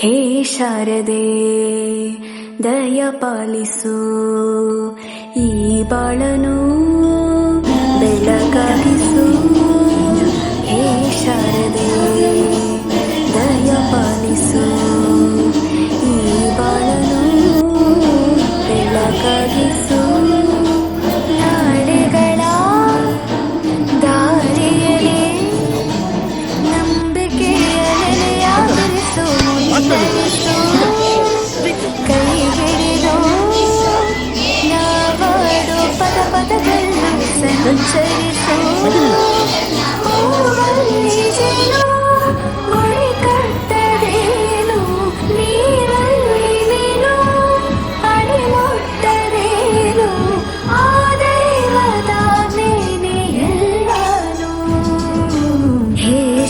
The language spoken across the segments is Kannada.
ಹೇ ಶಾರದೆ ದಯ ಪಾಲಿಸು ಈ ಬಾಳನು. ಬೆಳಗಾಗಿಸು. ಹೇ ಶಾರದೆ ದಯ ಪಾಲಿಸು ಈ ಬಾಳನು. ಬೆಳಕಾಗಿಸು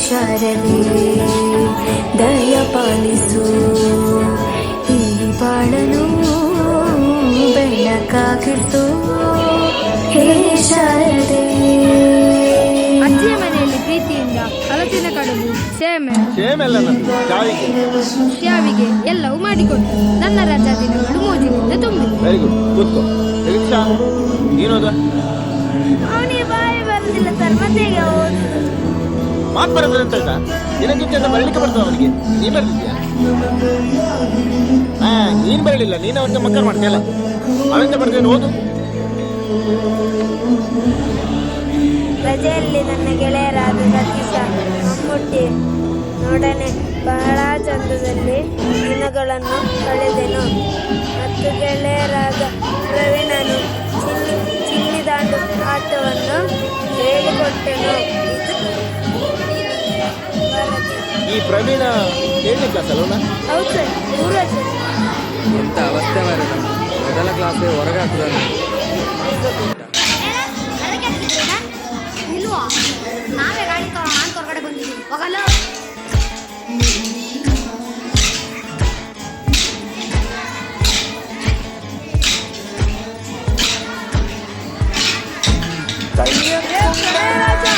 ಶರಣೆ ದಯ ಪಾಲಿಸು. ಈ ಬಾಳನು ಬೆಳಕಾಗಿತ್ತು ಹೇ ಶಾರದೆ. ಅಜ್ಜಿಯ ಮನೆಯಲ್ಲಿ ಪ್ರೀತಿಯಿಂದ ಹಲಸಿನ ಕಡುಬು ಸೇಮೆ ಎಲ್ಲವೂ ಮಾಡಿಕೊಟ್ಟು ನನ್ನ ರಜಾ ದಿನಗಳು ಮೋಜಿನಿಂದ ತುಂಬಿ ವೆರಿ ಗುಡ್ ಕೂತ್ಕೋ. ಅವನಿಗೆ ಬಾಯಿ ಬರುದಿಲ್ಲ ಸರ್ ಮತ್ತೆ ಮಾತು ಬರೋದ್ರೆ ಅಂತ ಆಯ್ತಾ ನಿನಗಿಂತ ಬರಲಿಕ್ಕೆ ಬರ್ತದೆ ಅವನಿಗೆ? ನೀ ಬರ್ತಿದ್ಯಾ ಹಾ, ನೀನ್ ಬರಲಿಲ್ಲ. ನೀನು ಅವನಿಗೆ ಮಕ್ಕಳು ಮಾಡ್ತೀಯಲ್ಲ? ಅವನಿಂದ ಬರ್ತೇನೆ ಓದು. ರಜೆಯಲ್ಲಿ ನನ್ನ ಗೆಳೆಯರಾದ ಸತೀಶ ಮಮ್ಮುಟ್ಟಿ ನೋಡನೆ ಬಹಳ ಚಂದದಲ್ಲಿ ದಿನಗಳನ್ನು ಕಳೆದೆನು. ಮತ್ತು ಗೆಳೆಯರಾದ ಪ್ರವೀಣನು ಚಿನ್ನಿ ಚಿನ್ನಿ ದಾಂಡು ಆಟವನ್ನು ಹೇಳಿಕೊಟ್ಟೆನು. ಇದು ವರದಿ. ಈ ಪ್ರವೀಣ ಏಳನೇ ಕ್ಲಾಸ್ ಅಲ್ವನ ಹೌದು ಸರ್ ಮೂರು ವರ್ಷ ಎಂತ ಅವಸ್ಥೆ ಮಾರದ ಮೊದಲ ಕ್ಲಾಸ್ ಹೊರಗೆ ಹಾಕುದನ್ನು ಇಲ್ವಾ ನಾವೇ ಗಾಡಿ ತಗೊಂಡು ನಾನು ಹೊರಗಡೆ ಬಂದಿದ್ದೀವಿ ಹೋಗಲ್ಲ ನಾಟ್ಯ